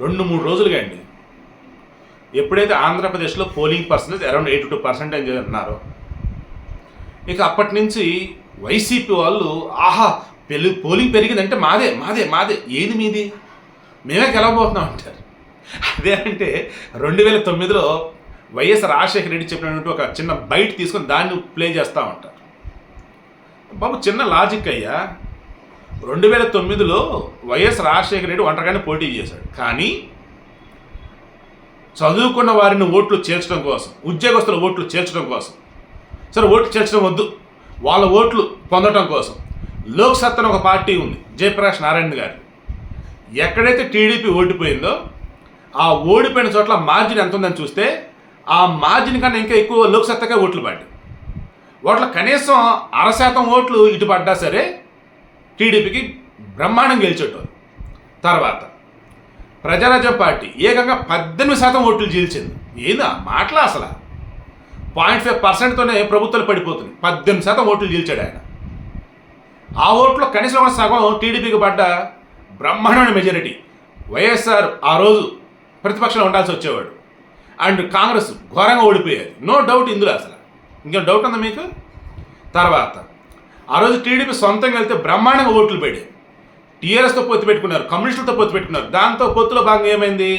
రెండు మూడు రోజులుగా అండి. ఎప్పుడైతే ఆంధ్రప్రదేశ్లో polling percentage around eighty two percentage అన్నారో ఇక అప్పటి నుంచి వైసీపీ వాళ్ళు ఆహా పెళ్ళి పోలింగ్ పెరిగిందంటే మాదే మాదే మాదే. ఏది మీది? మేమే గెలవబోతున్నాం అంటారు. అదే అంటే రెండు వేల తొమ్మిదిలో వైఎస్ రాజశేఖర రెడ్డి చెప్పినటువంటి ఒక చిన్న బైట్ తీసుకొని దాన్ని ప్లే చేస్తూ ఉంటారు. బాబు చిన్న లాజిక్ అయ్యా. రెండు వేల తొమ్మిదిలో వైఎస్ రాజశేఖర రెడ్డి ఒంటరిగానే పోటీ చేశాడు. కానీ చదువుకున్న వారిని ఓట్లు చేర్చడం కోసం ఉద్యోగస్తుల ఓట్లు చేర్చడం కోసం సరే ఓట్లు చేర్చడం వద్దు వాళ్ళ ఓట్లు పొందడం కోసం లోక్సత్తన ఒక పార్టీ ఉంది జయప్రకాష్ నారాయణ గారు ఎక్కడైతే టీడీపీ ఓడిపోయిందో ఆ ఓడిపోయిన చోట్ల మార్జిన్ ఎంత ఉందని చూస్తే ఆ మార్జిన్ కన్నా ఇంకా ఎక్కువ లోక్సత్తకే ఓట్లు పడ్డాయి ఓట్ల కనీసం అర శాతం ఓట్లు ఇటు పడ్డా సరే టీడీపీకి బ్రహ్మాండం గెలిచేటోళ్ళు తర్వాత ప్రజారాజ్యం పార్టీ ఏకంగా పద్దెనిమిది శాతం ఓట్లు చీల్చింది ఏందా మాటలా అసలు? పాయింట్ ఫైవ్ పర్సెంట్తోనే ప్రభుత్వాలు పడిపోతుంది పద్దెనిమిది శాతం ఓట్లు చీల్చాడు ఆయన. ఆ ఓట్లో కనీసం ఒక సగం టీడీపీకి పడ్డ బ్రహ్మాండమైన మెజారిటీ వైఎస్ఆర్ ఆ రోజు ప్రతిపక్షంలో ఉండాల్సి వచ్చేవాడు. అండ్ కాంగ్రెస్ ఘోరంగా ఓడిపోయేది. నో డౌట్ ఇందులో అసలు. ఇంకేం డౌట్ ఉందా మీకు? తర్వాత ఆ రోజు టీడీపీ సొంతంగా వెళ్తే బ్రహ్మాండంగా ఓట్లు పెడి టీఆర్ఎస్తో పొత్తు పెట్టుకున్నారు కమ్యూనిస్టులతో పొత్తు పెట్టుకున్నారు. దాంతో పొత్తులో భాగంగా ఏమైంది?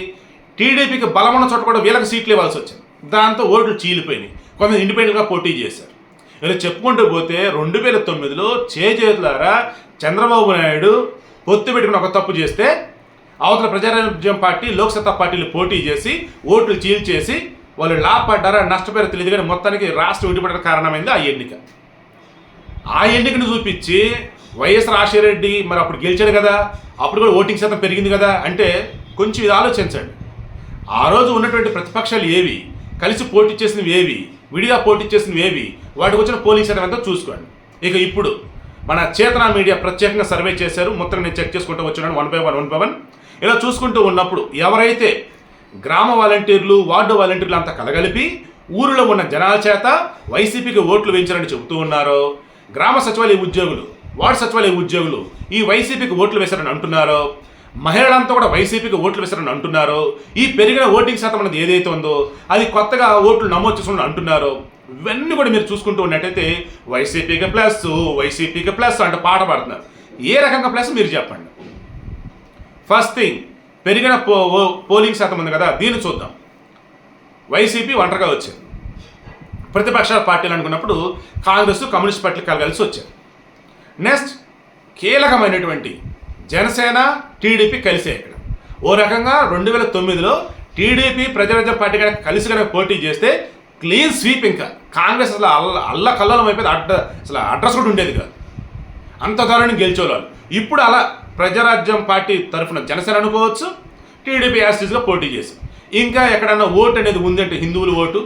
టీడీపీకి బలమున్న చోట కూడా వీళ్ళకి సీట్లు ఇవ్వాల్సి వచ్చింది. దాంతో ఓట్లు చీలిపోయినాయి. కొంత ఇండిపెండెంట్గా పోటీ చేశారు. ఇలా చెప్పుకుంటూ పోతే రెండు వేల తొమ్మిదిలో చేజేతులారా చంద్రబాబు నాయుడు పొత్తు పెట్టుకుని ఒక తప్పు చేస్తే అవతల ప్రజారాజ్యం పార్టీ లోక్సత్తా పార్టీలు పోటీ చేసి ఓట్లు చీల్చేసి వాళ్ళు లాభపడ్డారా నష్టపోయారో తెలియదు కానీ మొత్తానికి రాష్ట్రం విడిపడడానికి కారణమైంది ఆ ఎన్నిక. ఆ ఎన్నికను చూపించి వైఎస్ రాజశేఖర రెడ్డి మరి అప్పుడు గెలిచాడు కదా అప్పుడు కూడా ఓటింగ్ శాతం పెరిగింది కదా అంటే కొంచెం ఇది ఆలోచించండి. ఆ రోజు ఉన్నటువంటి ప్రతిపక్షాలు ఏవి కలిసి పోటీ చేసినవి ఏవి విడిగా పోటీ చేసినవి ఏవి వాటికి వచ్చిన పోలింగ్ శాతం ఎంతో చూసుకోండి. ఇక ఇప్పుడు మన చేతన మీడియా ప్రత్యేకంగా సర్వే చేశారు మొత్తం నేను చెక్ చేసుకుంటూ వచ్చాను one by one one by one. ఇలా చూసుకుంటూ ఉన్నప్పుడు ఎవరైతే గ్రామ వాలంటీర్లు వార్డు వాలంటీర్లు అంతా కలగలిపి ఊరిలో ఉన్న జనాల చేత వైసీపీకి ఓట్లు వేయించారని చెబుతూ ఉన్నారో గ్రామ సచివాలయ ఉద్యోగులు వార్డు సచివాలయ ఉద్యోగులు ఈ వైసీపీకి ఓట్లు వేశారని అంటున్నారో? మహిళలంతా కూడా వైసీపీకి ఓట్లు వేశారని అంటున్నారో? ఈ పెరిగిన ఓటింగ్ శాతం అనేది ఏదైతే ఉందో అది కొత్తగా ఓట్లు నమోదు చేసుకుని అంటున్నారో? ఇవన్నీ కూడా మీరు చూసుకుంటూ ఉన్నట్టయితే వైసీపీకి ప్లస్ వైసీపీకి ప్లస్ అంటే పాట పాడుతున్నారు. ఏ రకంగా ప్లస్ మీరు చెప్పండి? ఫస్ట్ థింగ్ పెరిగిన పో పోలింగ్ శాతం ఉంది కదా దీన్ని చూద్దాం. వైసీపీ ఒంటరిగా వచ్చింది. ప్రతిపక్ష పార్టీలు అనుకున్నప్పుడు కాంగ్రెస్ కమ్యూనిస్ట్ పార్టీలు కలగలిసి వచ్చారు. నెక్స్ట్ కీలకమైనటువంటి జనసేన టీడీపీ కలిసే ఇక్కడ. ఓ రకంగా రెండు వేల తొమ్మిదిలో టీడీపీ ప్రజారాజ్య పార్టీ కనుక కలిసి కనుక పోటీ చేస్తే క్లీన్ స్వీప్ ఇంకా. కాంగ్రెస్ అసలు అల్ల అల్ల కల్లం అయిపోయింది అడ్డ అసలు అడ్రస్ కూడా ఉండేది కాదు. అంత దారుణం గెలిచేవాళ్ళు. ఇప్పుడు అలా ప్రజారాజ్యం పార్టీ తరఫున జనసేన అనుకోవచ్చు టీడీపీ యాస్టీస్గా పోటీ చేసి ఇంకా ఎక్కడన్నా ఓటు అనేది ఉందంటే హిందువులు ఓటు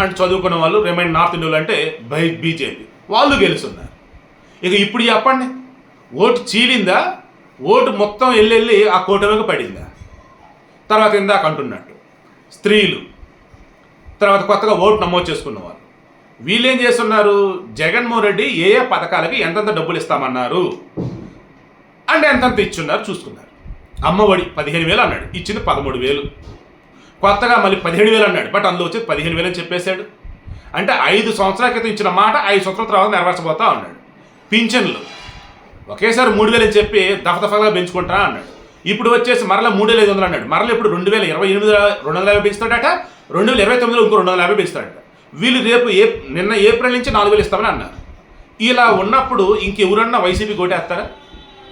అండ్ చదువుకున్న వాళ్ళు రిమైండ్ నార్త్ ఇండియాలో అంటే బై బీజేపీ వాళ్ళు గెలుస్తున్నారు. ఇక ఇప్పుడు చెప్పండి ఓటు చీలిందా? ఓటు మొత్తం వెళ్ళి ఆ కూటమికి పడిందా? తర్వాత ఇందాక అంటున్నట్టు స్త్రీలు తర్వాత కొత్తగా ఓటు నమోదు చేసుకున్నవారు వీళ్ళు. ఏం చేస్తున్నారు? జగన్మోహన్ రెడ్డి ఏ ఏ పథకాలకి ఎంతెంత డబ్బులు ఇస్తామన్నారు? అంటే ఎంతెంత ఇచ్చున్నారు? చూసుకున్నారు. అమ్మఒడి పదిహేను వేలు అన్నాడు. ఇచ్చింది పదమూడు వేలు. కొత్తగా మళ్ళీ పదిహేడు వేలు అన్నాడు. బట్ అందులో వచ్చేది పదిహేను వేలు అని చెప్పేశాడు. అంటే ఐదు సంవత్సరాల క్రితం ఇచ్చిన మాట ఐదు సంవత్సరాల తర్వాత నెరవేర్చబోతా అన్నాడు. పింఛన్లు. ఒకేసారి మూడు వేలు అని చెప్పి దఫదఫగా పెంచుకుంటా అన్నాడు. ఇప్పుడు వచ్చేసి మరలా మూడు వేల ఐదు వందలు అన్నాడు. మరలా ఇప్పుడు రెండు వేల ఇరవై ఎనిమిది రెండు వందల యాభై పెంచుతాడట. రెండు వేల ఇరవై తొమ్మిదిలో ఇంకో రెండు వందల యాభై పెంచుతాడట. వీళ్ళు రేపు ఏ నిన్న ఏప్రిల్ నుంచి నాలుగు వేలు ఇస్తామని అన్నారు. ఇలా ఉన్నప్పుడు ఇంకెవరన్నా వైసీపీ కోటేస్తారా?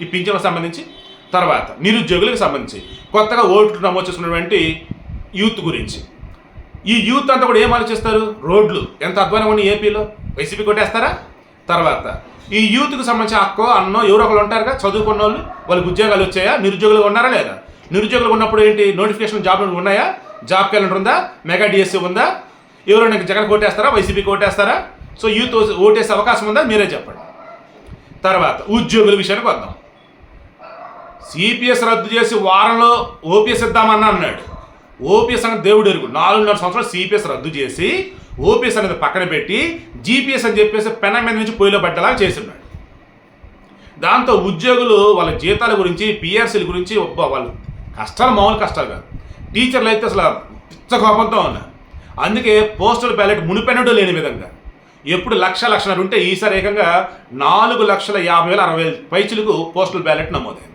ఈ పింఛన్లకు సంబంధించి. తర్వాత నిరుద్యోగులకు సంబంధించి. కొత్తగా ఓట్లు నమోదు చేసుకున్నటువంటి యూత్ గురించి. ఈ యూత్ అంతా కూడా ఏం ఆలోచిస్తారు? రోడ్లు. ఎంత అధ్వానం ఉన్నాయి ఏపీలో? వైసీపీ కొట్టేస్తారా? తర్వాత ఈ యూత్కి సంబంధించి అక్కో అన్నో ఎవరో ఒకరు ఉంటారుగా? చదువుకున్న వాళ్ళు వాళ్ళకి ఉద్యోగాలు వచ్చాయా? నిరుద్యోగులు ఉన్నారా లేదా? నిరుద్యోగులు ఉన్నప్పుడు ఏంటి? నోటిఫికేషన్ జాబ్లు ఉన్నాయా? జాబ్ క్యాలెండర్ ఉందా? మెగా డిఎస్సీ ఉందా? ఎవరైనా జగన్ కోటేస్తారా వైసీపీ కోటేస్తారా సో యూత్ ఓటేసే అవకాశం ఉందా? మీరే చెప్పండి. తర్వాత ఉద్యోగుల విషయానికి వద్దాం. సిపిఎస్ రద్దు చేసి వారంలో ఓపీఎస్ ఇద్దామన్నా అన్నాడు. ఓపీఎస్ అనేది దేవుడు ఎరుగు. నాలుగున్నర సంవత్సరాలు సిపిఎస్ రద్దు చేసి ఓపీఎస్ అనేది పక్కన పెట్టి జీపీఎస్ అని చెప్పేసి పెన మీద నుంచి పొయ్యిలో పడ్డలాగా చేస్తున్నాడు. దాంతో ఉద్యోగులు వాళ్ళ జీతాల గురించి పిఆర్సీల గురించి వాళ్ళు కష్టాలు మామూలు కష్టాలు కాదు. టీచర్లు అయితే అసలు పిచ్చ కోపంతో ఉన్నారు. అందుకే పోస్టల్ బ్యాలెట్ మునిపెన్నడూ లేని విధంగా. ఎప్పుడు లక్ష లక్షన్నర ఉంటే ఈసారి ఏకంగా నాలుగు లక్షల యాభై వేల అరవై వేల పైచులకు పోస్టల్ బ్యాలెట్ నమోదైంది.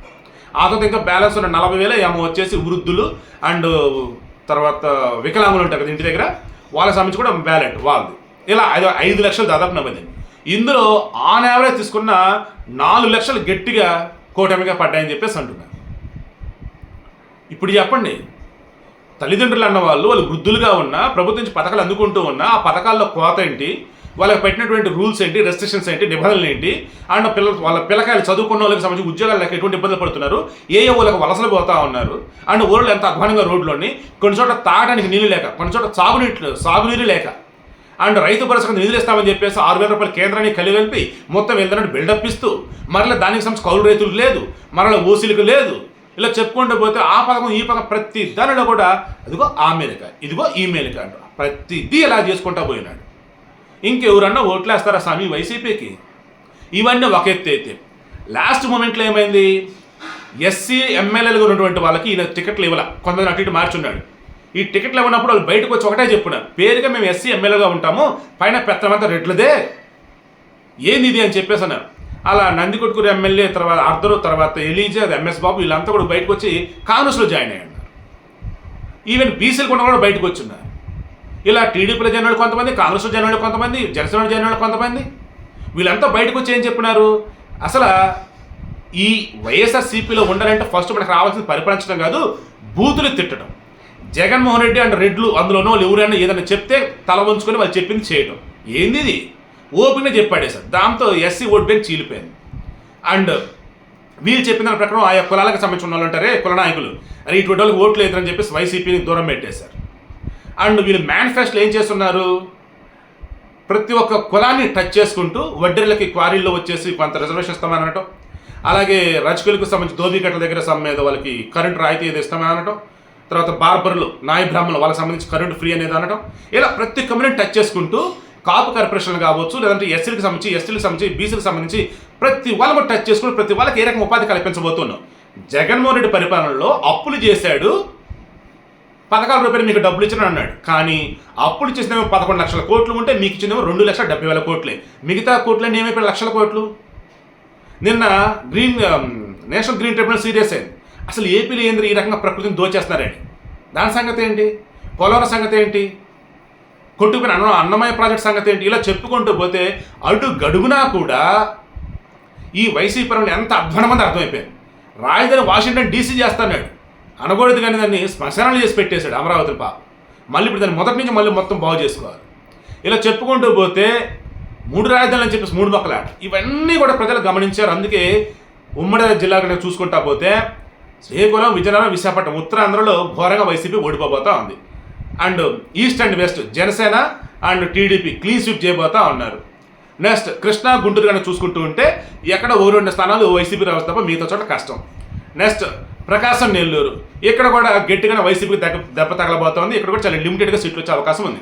ఆ తర్వాత ఇంకా బ్యాలెన్స్ ఉన్న నలభై వేల ఏమో వచ్చేసి వృద్ధులు అండ్ తర్వాత వికలాంగులు ఉంటారు కదా ఇంటి దగ్గర వాళ్ళకి సంబంధించి కూడా బ్యాలెట్ వాళ్ళది. ఇలా ఐదు ఐదు లక్షలు దాదాపు నమోదైంది ఇందులో ఆన్ యావరేజ్ తీసుకున్న నాలుగు లక్షలు గట్టిగా కూటమిగా పడ్డాయని చెప్పేసి అంటున్నారు. ఇప్పుడు చెప్పండి తల్లిదండ్రులు అన్న వాళ్ళు వాళ్ళు వృద్ధులుగా ఉన్నా ప్రభుత్వం నుంచి పథకాలు అందుకుంటూ ఉన్నా ఆ పథకాల్లో కోత ఏంటి? వాళ్ళకి పెట్టినటువంటి రూల్స్ ఏంటి రెస్ట్రిక్షన్స్ ఏంటి నిబంధనలు ఏంటి? అండ్ పిల్లలు వాళ్ళ పిల్లకాయలు చదువుకున్న వాళ్ళకి సంబంధించి ఉద్యోగాలు లేక ఎటువంటి ఇబ్బందులు పడుతున్నారు? ఏ ఏ వాళ్ళకి వలసలు పోతా ఉన్నారు? అండ్ ఊళ్ళో ఎంత అధ్వానంగా రోడ్లోని కొన్ని చోట్ల తాగడానికి నీళ్ళు లేక కొన్ని చోట్ల సాగునీటి సాగునీరు లేక అండ్ రైతు భరోసా నిధులు ఇస్తామని చెప్పేసి ఆరు వేల రూపాయల కేంద్రాన్ని కలిగలిపి మొత్తం వెళ్తున్నట్టు బిల్డప్ ఇస్తూ మరలా దానికి సంబంధించి కౌలు రైతులకు లేదు మరలా ఓసీలకు లేదు. ఇలా చెప్పుకుంటూ పోతే ఆ పథకం ఈ పథకం ప్రతి దానిలో కూడా అదిగో ఆ మేలిక ఇదిగో ఈ మేలిక అంట ప్రతిదీ ఇలా చేసుకుంటా పోయినాడు. ఇంకెవరన్నా ఓట్లేస్తారా స్వామి వైసీపీకి? ఇవన్నీ ఒక ఎత్తు అయితే. లాస్ట్ మూమెంట్లో ఏమైంది? ఎస్సీ ఎమ్మెల్యేలుగా ఉన్నటువంటి వాళ్ళకి ఈయన టికెట్లు ఇవ్వాల. కొంతమంది అటు ఇటు మార్చున్నాడు. ఈ టికెట్లు ఇవ్వనప్పుడు వాళ్ళు బయటకు వచ్చి ఒకటే చెప్పున్నారు. పేరుగా మేము ఎస్సీ ఎమ్మెల్యేగా ఉంటాము పైన పెత్తమంతా రెడ్లదే. ఏంది ఇది అని చెప్పేసి అన్నారు. అలా నందికొట్కూరు ఎమ్మెల్యే తర్వాత అర్ధరు తర్వాత ఎలీజా ఎంఎస్ బాబు వీళ్ళంతా కూడా బయటకు వచ్చి కాంగ్రెస్లో జాయిన్ అయ్యారు. ఈవెన్ బీసీలు కూడా కూడా బయటకు వచ్చున్నారు. ఇలా టీడీపీలో జనాలు కొంతమంది కాంగ్రెస్ జనాలు కొంతమంది జనసేన జాయిన్ కొంతమంది వీళ్ళంతా బయటకు వచ్చి ఏం చెప్పినారు? అసలు ఈ వైఎస్ఆర్సీపీలో ఉండాలంటే ఫస్ట్ మనకు రావాల్సింది పరిపాలించడం కాదు బూతులు తిట్టడం. జగన్మోహన్ రెడ్డి అండ్ రెడ్లు అందులోనో వాళ్ళు ఎవరైనా ఏదైనా చెప్తే తల వంచుకొని వాళ్ళు చెప్పింది చేయడం ఏంది ఇది? ఓపెన్గా చెప్పాడే సార్. దాంతో ఎస్సీ ఓట్ బ్యాంక్ చీలిపోయింది. అండ్ వీళ్ళు చెప్పిన దాని ప్రకారం ఆయా కులాలకు సంబంధించిన వాళ్ళు ఉంటారే కుల నాయకులు. అరే ఇటువంటి వాళ్ళకి ఓట్లు లేదని చెప్పేసి వైసీపీని దూరం పెట్టేశారు. అండ్ వీళ్ళు మేనిఫెస్టోలో ఏం చేస్తున్నారు? ప్రతి ఒక్క కులాన్ని టచ్ చేసుకుంటూ వడ్డీలకి క్వారీల్లో వచ్చేసి కొంత రిజర్వేషన్ ఇస్తామని అనటం అలాగే రచకులకు సంబంధించి దోబికట్ల దగ్గర సమ్ మీద వాళ్ళకి కరెంట్ రాయితీ ఏది ఇస్తామని అనటం తర్వాత బార్బర్లు నాయ బ్రాహ్మణులు వాళ్ళకి సంబంధించి కరెంట్ ఫ్రీ అనేది అనటం. ఇలా ప్రతి కమ్యూనిటీ టచ్ చేసుకుంటూ కాపు కార్పొరేషన్లు కావచ్చు లేదంటే ఎస్సీలకు సంబంధించి ఎస్టీలకు సంబంధించి బీసీలకు సంబంధించి ప్రతి వాళ్ళకు టచ్ చేసుకుని ప్రతి వాళ్ళకి ఏ రకం ఉపాధి కల్పించబోతున్నాం? జగన్మోహన్ రెడ్డి పరిపాలనలో అప్పులు చేశాడు పథకాల రూపాయలు మీకు డబ్బులు ఇచ్చిన అన్నాడు. కానీ అప్పుడు ఇచ్చేసినేమో పదకొండు లక్షల కోట్లు ఉంటే మీకు ఇచ్చినేమో రెండు లక్షల డెబ్బై వేల కోట్లే. మిగతా కోట్లన్నీ ఏమైపోయాయి లక్షల కోట్లు? నిన్న green national green tribunal serious అయింది. అసలు ఏపీలో ఏంది ఈ రకంగా ప్రకృతిని దోచేస్తున్నారండి? దాని సంగతి ఏంటి? పోలవరం సంగతి ఏంటి? కొట్టుకుని అన్న అన్నమయ్య ప్రాజెక్ట్ సంగతి ఏంటి? ఇలా చెప్పుకుంటూ పోతే అటు గడుగునా కూడా ఈ వైసీపీ పరంలో ఎంత అధ్వానమంది అర్థమైపోయింది. రాజధాని వాషింగ్టన్ డీసీ చేస్తున్నాడు. అనకూడదు కానీ దాన్ని శ్మశానాలు చేసి పెట్టేశాడు అమరావతి పా మళ్ళీ ఇప్పుడు దాన్ని మొదటి నుంచి మళ్ళీ మొత్తం బాగు చేసుకోవాలి. ఇలా చెప్పుకుంటూ పోతే మూడు రాజధానులు అని చెప్పేసి మూడు మొక్కల ఇవన్నీ కూడా ప్రజలు గమనించారు. అందుకే ఉమ్మడి జిల్లా కనుక చూసుకుంటా పోతే శ్రీకాకుళం విజయనగరం విశాఖపట్నం ఉత్తరాంధ్రలో ఘోరంగా వైసీపీ ఓడిపోబోతా ఉంది. And east and west Janasena and TDP clean sweep చేయబోతా ఉన్నారు. నెక్స్ట్ కృష్ణా గుంటూరు కనుక చూసుకుంటూ ఉంటే ఎక్కడ ఓ రెండు స్థానాలు వైసీపీ రావచ్చు తప్ప మిగతా చోట కష్టం. నెక్స్ట్ ప్రకాశం నెల్లూరు. ఇక్కడ కూడా గట్టిగానే వైసీపీకి దెబ్బ దెబ్బ తగలబోతోంది. ఇక్కడ కూడా చాలా లిమిటెడ్గా సీట్లు వచ్చే అవకాశం ఉంది.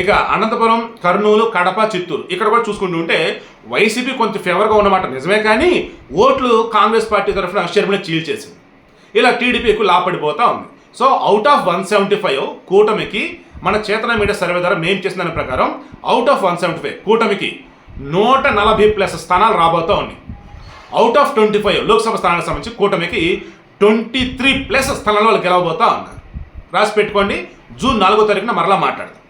ఇక అనంతపురం కర్నూలు కడప చిత్తూరు. ఇక్కడ కూడా చూసుకుంటూ ఉంటే వైసీపీ కొంచెం ఫేవర్గా ఉన్నమాట. నిజమే కానీ ఓట్లు కాంగ్రెస్ పార్టీ తరఫున షర్మిల చీల్చేసింది ఇలా టీడీపీ ఎక్కువ లాపడిపోతా ఉంది. So out of one seventy five కూటమికి మన చేతన మీడియా సర్వే ద్వారా మేము చేసిన దాని ప్రకారం out of one seventy five కూటమికి నూట నలభై ప్లస్ స్థానాలు రాబోతూ ఉన్నాయి. Out of twenty five Lok Sabha స్థానాలకు సంబంధించి కూటమికి ట్వంటీ త్రీ ప్లస్ స్థలంలో వాళ్ళు గెలవబోతా ఉన్నారు. రాసి పెట్టుకోండి. జూన్ నాలుగో తారీఖున మరలా మాట్లాడదాం.